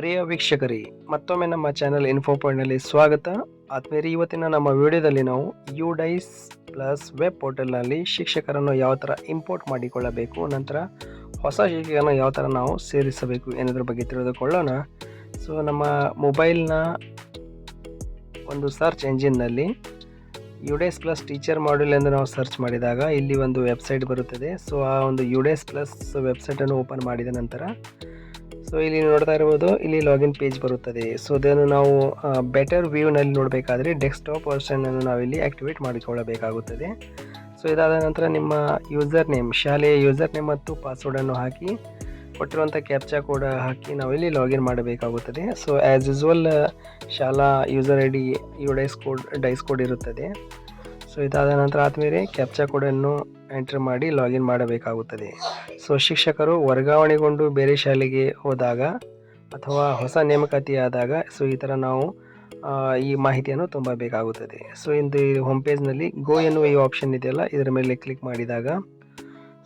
ಪ್ರಿಯ ವೀಕ್ಷಕರಿ, ಮತ್ತೊಮ್ಮೆ ನಮ್ಮ channel info ಪಾಯಿಂಟ್ನಲ್ಲಿ ಸ್ವಾಗತ. ಆದ್ಮೇಲೆ ಇವತ್ತಿನ ನಮ್ಮ ವಿಡಿಯೋದಲ್ಲಿ ನಾವು ಯು ಡೈಸ್ ಪ್ಲಸ್ ವೆಬ್ ಪೋರ್ಟಲ್ನಲ್ಲಿ ಶಿಕ್ಷಕರನ್ನು ಯಾವ ಥರ ಇಂಪೋರ್ಟ್ ಮಾಡಿಕೊಳ್ಳಬೇಕು, ನಂತರ ಹೊಸ ಶಿಕ್ಷಕರನ್ನು ಯಾವ ಥರ ನಾವು ಸೇರಿಸಬೇಕು ಎನ್ನುವುದ್ರ ಬಗ್ಗೆ ತಿಳಿದುಕೊಳ್ಳೋಣ. ಸೊ ನಮ್ಮ ಮೊಬೈಲ್ನ ಒಂದು ಸರ್ಚ್ ಎಂಜಿನ್ನಲ್ಲಿ ಯುಡೇಸ್ ಪ್ಲಸ್ ಟೀಚರ್ ಮಾಡ್ಯೂಲ್ ಎಂದು ನಾವು ಸರ್ಚ್ ಮಾಡಿದಾಗ ಇಲ್ಲಿ ಒಂದು ವೆಬ್ಸೈಟ್ ಬರುತ್ತದೆ. ಸೊ ಆ ಒಂದು ಯುಡೇಸ್ ಪ್ಲಸ್ ವೆಬ್ಸೈಟನ್ನು ಓಪನ್ ಮಾಡಿದ ನಂತರ ಸೊ ಇಲ್ಲಿ ನೋಡ್ತಾ ಇರ್ಬೋದು, ಇಲ್ಲಿ ಲಾಗಿನ್ ಪೇಜ್ ಬರುತ್ತದೆ. ಸೊ ಇದನ್ನು ನಾವು ಬೆಟರ್ ವ್ಯೂನಲ್ಲಿ ನೋಡಬೇಕಾದ್ರೆ ಡೆಸ್ಕ್ಟಾಪ್ ನಾವು ನಾವಿಲ್ಲಿ ಆ್ಯಕ್ಟಿವೇಟ್ ಮಾಡಿಕೊಳ್ಳಬೇಕಾಗುತ್ತದೆ. ಸೊ ಇದಾದ ನಂತರ ನಿಮ್ಮ ಯೂಸರ್ ನೇಮ್ ಶಾಲೆಯ ಯೂಸರ್ ನೇಮ್ ಮತ್ತು ಪಾಸ್ವರ್ಡನ್ನು ಹಾಕಿ, ಕೊಟ್ಟಿರುವಂಥ ಕ್ಯಾಪ್ಚಾ ಕೋಡ್ ಹಾಕಿ ನಾವಿಲ್ಲಿ ಲಾಗಿನ್ ಮಾಡಬೇಕಾಗುತ್ತದೆ. ಸೊ ಆ್ಯಸ್ ಯೂಸ್ವಲ್ ಶಾಲಾ user I D UDISE code DISE code ಇರುತ್ತದೆ. ಸೊ ಇದಾದ ನಂತರ ಆದಮೇಲೆ ಕ್ಯಾಪ್ಚಾ ಕೋಡನ್ನು ಎಂಟ್ರ್ ಮಾಡಿ ಲಾಗಿನ್ ಮಾಡಬೇಕಾಗುತ್ತದೆ. ಸೊ ಶಿಕ್ಷಕರು ವರ್ಗಾವಣೆಗೊಂಡು ಬೇರೆ ಶಾಲೆಗೆ ಹೋದಾಗ ಅಥವಾ ಹೊಸ ನೇಮಕಾತಿಯಾದಾಗ ಸೊ ಈ ಥರ ನಾವು ಈ ಮಾಹಿತಿಯನ್ನು ತುಂಬಬೇಕಾಗುತ್ತದೆ. ಸೊ ಇಂದು ಈ ಹೋಮ್ ಪೇಜ್ನಲ್ಲಿ ಗೋ ಎನ್ನುವ ಈ ಆಪ್ಷನ್ ಇದೆಯಲ್ಲ, ಇದರ ಮೇಲೆ ಕ್ಲಿಕ್ ಮಾಡಿದಾಗ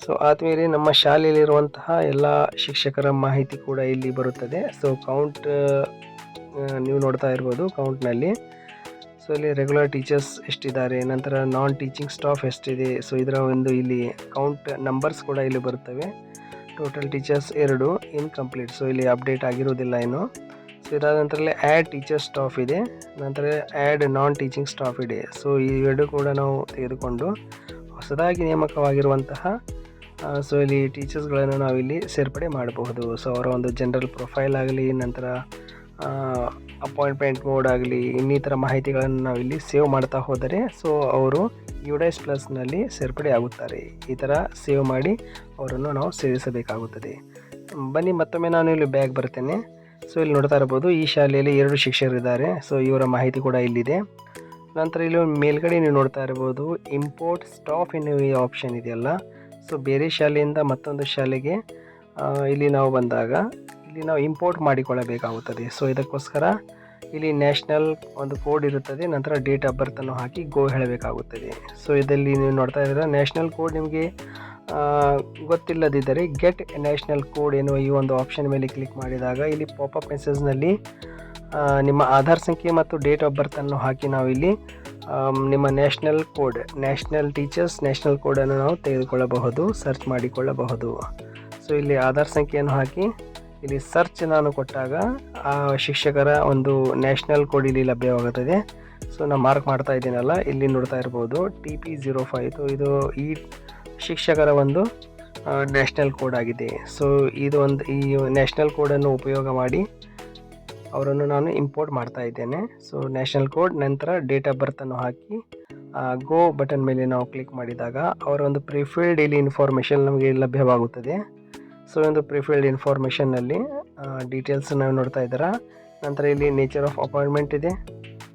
ಸೊ ಆದಮೇಲೆ ನಮ್ಮ ಶಾಲೆಯಲ್ಲಿರುವಂತಹ ಎಲ್ಲ ಶಿಕ್ಷಕರ ಮಾಹಿತಿ ಕೂಡ ಇಲ್ಲಿ ಬರುತ್ತದೆ. ಸೊ ಕೌಂಟ್ ನೀವು ನೋಡ್ತಾ ಇರ್ಬೋದು ಕೌಂಟ್ನಲ್ಲಿ ಸೊ ಇಲ್ಲಿ ರೆಗ್ಯುಲರ್ ಟೀಚರ್ಸ್ ಎಷ್ಟಿದ್ದಾರೆ, ನಂತರ ನಾನ್ ಟೀಚಿಂಗ್ ಸ್ಟಾಫ್ ಎಷ್ಟಿದೆ ಸೊ ಇದರ ಒಂದು ಇಲ್ಲಿ ಕೌಂಟ್ ನಂಬರ್ಸ್ ಕೂಡ ಇಲ್ಲಿ ಬರುತ್ತವೆ ಟೋಟಲ್ ಟೀಚರ್ಸ್ ಎರಡು ಇನ್ಕಂಪ್ಲೀಟ್ ಸೊ ಇಲ್ಲಿ ಅಪ್ಡೇಟ್ ಆಗಿರೋದಿಲ್ಲ ಏನು ಸೊ ಇದಾದ ನಂತರ ಆ್ಯಡ್ ಟೀಚರ್ ಸ್ಟಾಫ್ ಇದೆ, ನಂತರ ಆ್ಯಡ್ ನಾನ್ ಟೀಚಿಂಗ್ ಸ್ಟಾಫ್ ಇದೆ. ಸೊ ಈ ಎರಡು ಕೂಡ ನಾವು ತೆಗೆದುಕೊಂಡು ಹೊಸದಾಗಿ ನೇಮಕವಾಗಿರುವಂತಹ ಸೊ ಇಲ್ಲಿ ಟೀಚರ್ಸ್ಗಳನ್ನು ನಾವಿಲ್ಲಿ ಸೇರ್ಪಡೆ ಮಾಡಬಹುದು. ಸೊ ಅವರ ಒಂದು ಜನರಲ್ ಪ್ರೊಫೈಲ್ ಆಗಲಿ, ನಂತರ ಅಪಾಯಿಂಟ್ಮೆಂಟ್ ಮೋಡ್ ಆಗಲಿ, ಇನ್ನಿತರ ಮಾಹಿತಿಗಳನ್ನು ನಾವಿಲ್ಲಿ ಸೇವ್ ಮಾಡ್ತಾ ಹೋದರೆ ಸೊ ಅವರು ಯುಡೈಸ್ ಪ್ಲಸ್ನಲ್ಲಿ ಸೇರ್ಪಡೆ ಆಗುತ್ತಾರೆ. ಈ ಥರ ಸೇವ್ ಮಾಡಿ ಅವರನ್ನು ನಾವು ಸೇರಿಸಬೇಕಾಗುತ್ತದೆ. ಬನ್ನಿ, ಮತ್ತೊಮ್ಮೆ ನಾನು ಇಲ್ಲಿ ಬ್ಯಾಗ್ ಬರ್ತೇನೆ. ಸೊ ಇಲ್ಲಿ ನೋಡ್ತಾ ಇರ್ಬೋದು, ಈ ಶಾಲೆಯಲ್ಲಿ ಎರಡು ಶಿಕ್ಷಕರಿದ್ದಾರೆ ಸೊ ಇವರ ಮಾಹಿತಿ ಕೂಡ ಇಲ್ಲಿದೆ. ನಂತರ ಇಲ್ಲಿ ಮೇಲ್ಗಡೆ ನೀವು ನೋಡ್ತಾ ಇರ್ಬೋದು ಇಂಪೋರ್ಟ್ ಸ್ಟಾಫ್ ಇನ್ ಈ ಆಪ್ಷನ್ ಇದೆಯಲ್ಲ. ಸೊ ಬೇರೆ ಶಾಲೆಯಿಂದ ಮತ್ತೊಂದು ಶಾಲೆಗೆ ಇಲ್ಲಿ ನಾವು ಬಂದಾಗ ಇಲ್ಲಿ ನಾವು ಇಂಪೋರ್ಟ್ ಮಾಡಿಕೊಳ್ಳಬೇಕಾಗುತ್ತದೆ. ಸೊ ಇದಕ್ಕೋಸ್ಕರ ಇಲ್ಲಿ ನ್ಯಾಷನಲ್ ಒಂದು ಕೋಡ್ ಇರುತ್ತದೆ. ನಂತರ ಡೇಟ್ ಆಫ್ ಬರ್ತನ್ನು ಹಾಕಿ ಗೋ ಹೇಳಬೇಕಾಗುತ್ತದೆ. ಸೊ ಇದರಲ್ಲಿ ನೀವು ನೋಡ್ತಾ ಇದ್ದೀರಾ ನ್ಯಾಷನಲ್ ಕೋಡ್ ನಿಮಗೆ ಗೊತ್ತಿಲ್ಲದಿದ್ದರೆ ಗೆಟ್ ನ್ಯಾಷನಲ್ ಕೋಡ್ ಎನ್ನುವ ಈ ಒಂದು ಆಪ್ಷನ್ ಮೇಲೆ ಕ್ಲಿಕ್ ಮಾಡಿದಾಗ ಇಲ್ಲಿ ಪಾಪಪ್ ಮೆಸೇಜ್ನಲ್ಲಿ ನಿಮ್ಮ ಆಧಾರ್ ಸಂಖ್ಯೆ ಮತ್ತು ಡೇಟ್ ಆಫ್ ಬರ್ತನ್ನು ಹಾಕಿ ನಾವಿಲ್ಲಿ ಇಲ್ಲಿ ನಿಮ್ಮ national code national teachers national ಕೋಡನ್ನು ನಾವು ತೆಗೆದುಕೊಳ್ಳಬಹುದು ಸರ್ಚ್ ಮಾಡಿಕೊಳ್ಳಬಹುದು. ಸೊ ಇಲ್ಲಿ ಆಧಾರ್ ಸಂಖ್ಯೆಯನ್ನು ಹಾಕಿ ಇಲ್ಲಿ ಸರ್ಚ್ ನಾನು ಕೊಟ್ಟಾಗ, ಆ ಶಿಕ್ಷಕರ ಒಂದು ನ್ಯಾಷನಲ್ ಕೋಡ್ ಇಲ್ಲಿ ಲಭ್ಯವಾಗುತ್ತದೆ. ಸೊ ನಾನು ಮಾರ್ಕ್ ಮಾಡ್ತಾ ಇದ್ದೀನಲ್ಲ, ಇಲ್ಲಿ ನೋಡ್ತಾ ಇರ್ಬೋದು ಟಿ ಪಿ ಜೀರೋ ಫೈವ್ ಇದು ಈ ಶಿಕ್ಷಕರ ಒಂದು ನ್ಯಾಷನಲ್ ಕೋಡ್ ಆಗಿದೆ. ಸೊ ಇದು ಒಂದು, ಈ ನ್ಯಾಷನಲ್ ಕೋಡನ್ನು ಉಪಯೋಗ ಮಾಡಿ ಅವರನ್ನು ನಾನು ಇಂಪೋರ್ಟ್ ಮಾಡ್ತಾ ಇದ್ದೇನೆ. ಸೊ ನ್ಯಾಷನಲ್ ಕೋಡ್ ನಂತರ ಡೇಟ್ ಆಫ್ ಬರ್ತನ್ನು ಹಾಕಿ ಗೋ ಬಟನ್ ಮೇಲೆ ನಾವು ಕ್ಲಿಕ್ ಮಾಡಿದಾಗ, ಅವರ ಒಂದು ಪ್ರಿಫೈಲ್ಡ್ ಇಲ್ಲಿ ಇನ್ಫಾರ್ಮೇಷನ್ ನಮಗೆ ಲಭ್ಯವಾಗುತ್ತದೆ. ಸೊ ಒಂದು ಪ್ರಿಫೀಲ್ಡ್ ಇನ್ಫಾರ್ಮೇಷನ್ನಲ್ಲಿ ಡೀಟೇಲ್ಸ್ ನಾವು ನೋಡ್ತಾ ಇದ್ದೀರಾ. ನಂತರ ಇಲ್ಲಿ ನೇಚರ್ ಆಫ್ ಅಪಾಯಿಂಟ್ಮೆಂಟ್ ಇದೆ.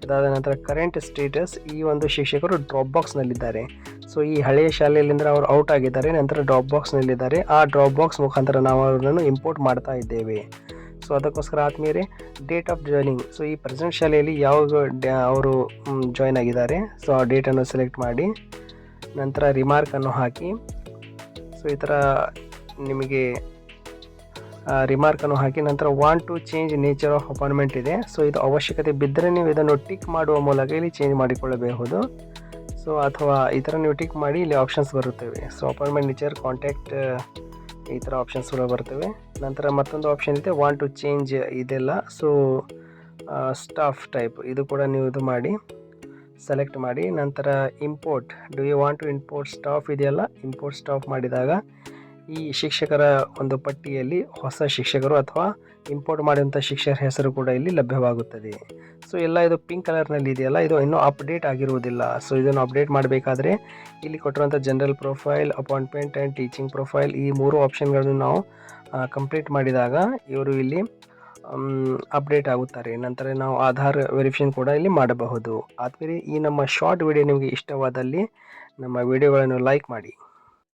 ಅದಾದ ನಂತರ ಕರೆಂಟ್ ಸ್ಟೇಟಸ್ ಈ ಒಂದು ಶಿಕ್ಷಕರು ಡ್ರಾಪ್ ಬಾಕ್ಸ್ನಲ್ಲಿದ್ದಾರೆ ಸೊ ಈ ಹಳೆಯ ಶಾಲೆಯಲ್ಲಿಂದ ಅವರು ಔಟ್ ಆಗಿದ್ದಾರೆ. ನಂತರ ಡ್ರಾಪ್ ಬಾಕ್ಸ್ನಲ್ಲಿದ್ದಾರೆ ಆ ಡ್ರಾಪ್ ಬಾಕ್ಸ್ ಮುಖಾಂತರ ನಾವು ಅವರನ್ನು ಇಂಪೋರ್ಟ್ ಮಾಡ್ತಾ ಇದ್ದೇವೆ. ಸೊ ಅದಕ್ಕೋಸ್ಕರ ಆದಮೇಲೆ ಡೇಟ್ ಆಫ್ ಜಾಯ್ನಿಂಗ್ ಸೊ ಈ ಪ್ರೆಸೆಂಟ್ ಶಾಲೆಯಲ್ಲಿ ಯಾವ ಅವರು ಜಾಯ್ನ್ ಆಗಿದ್ದಾರೆ. ಸೊ ಆ ಡೇಟನ್ನು ಸೆಲೆಕ್ಟ್ ಮಾಡಿ, ನಂತರ ರಿಮಾರ್ಕನ್ನು ಹಾಕಿ. ಸೊ ಈ ಥರ ನಿಮಗೆ ರಿಮಾರ್ಕನ್ನು ಹಾಕಿ ನಂತರ want to change nature of appointment ಇದೆ. ಸೊ ಇದು ಅವಶ್ಯಕತೆ ಬಿದ್ದರೆ ನೀವು ಇದನ್ನು ಟಿಕ್ ಮಾಡುವ ಮೂಲಕ ಇಲ್ಲಿ ಚೇಂಜ್ ಮಾಡಿಕೊಳ್ಳಬಹುದು. ಸೊ ಅಥವಾ ಈ ಥರ ನೀವು ಟಿಕ್ ಮಾಡಿ ಇಲ್ಲಿ ಆಪ್ಷನ್ಸ್ ಬರುತ್ತವೆ. ಸೊ ಅಪಾಯಿಂಟ್ಮೆಂಟ್ ನೇಚರ್ ಕಾಂಟ್ಯಾಕ್ಟ್ ಈ ಥರ ಆಪ್ಷನ್ಸ್ಗಳು ಬರ್ತವೆ. ನಂತರ ಮತ್ತೊಂದು ಆಪ್ಷನ್ ಇದೆ ವಾಂಟ್ ಟು ಚೇಂಜ್ ಇದೆಲ್ಲ. ಸೊ ಸ್ಟಾಫ್ ಟೈಪ್ ಇದು ಕೂಡ ನೀವು ಇದು ಮಾಡಿ ಸೆಲೆಕ್ಟ್ ಮಾಡಿ. ನಂತರ import do you want to import staff ಇದೆಯಲ್ಲ? ಇಂಪೋರ್ಟ್ ಸ್ಟಾಫ್ ಮಾಡಿದಾಗ ಈ ಶಿಕ್ಷಕರ ಒಂದು ಪಟ್ಟಿಯಲ್ಲಿ ಹೊಸ ಶಿಕ್ಷಕರು ಅಥವಾ ಇಂಪೋರ್ಟ್ ಮಾಡಿದಂಥ ಶಿಕ್ಷಕರ ಹೆಸರು ಕೂಡ ಇಲ್ಲಿ ಲಭ್ಯವಾಗುತ್ತದೆ. ಸೊ ಎಲ್ಲ ಇದು ಪಿಂಕ್ ಕಲರ್ನಲ್ಲಿ ಇದೆಯಲ್ಲ, ಇದು ಇನ್ನೂ ಅಪ್ಡೇಟ್ ಆಗಿರುವುದಿಲ್ಲ. ಸೊ ಇದನ್ನು ಅಪ್ಡೇಟ್ ಮಾಡಬೇಕಾದ್ರೆ ಇಲ್ಲಿ ಕೊಟ್ಟಿರುವಂಥ general profile appointment and teaching profile ಈ ಮೂರು ಆಪ್ಷನ್ಗಳನ್ನು ನಾವು ಕಂಪ್ಲೀಟ್ ಮಾಡಿದಾಗ ಇವರು ಇಲ್ಲಿ ಅಪ್ಡೇಟ್ ಆಗುತ್ತಾರೆ. ನಂತರ ನಾವು ಆಧಾರ್ ವೆರಿಫಿಕೇಷನ್ ಕೂಡ ಇಲ್ಲಿ ಮಾಡಬಹುದು. ಆದ್ಮೇಲೆ ಈ ನಮ್ಮ ಶಾರ್ಟ್ ವಿಡಿಯೋ ನಿಮಗೆ ಇಷ್ಟವಾದಲ್ಲಿ ನಮ್ಮ ವಿಡಿಯೋಗಳನ್ನು ಲೈಕ್ ಮಾಡಿ.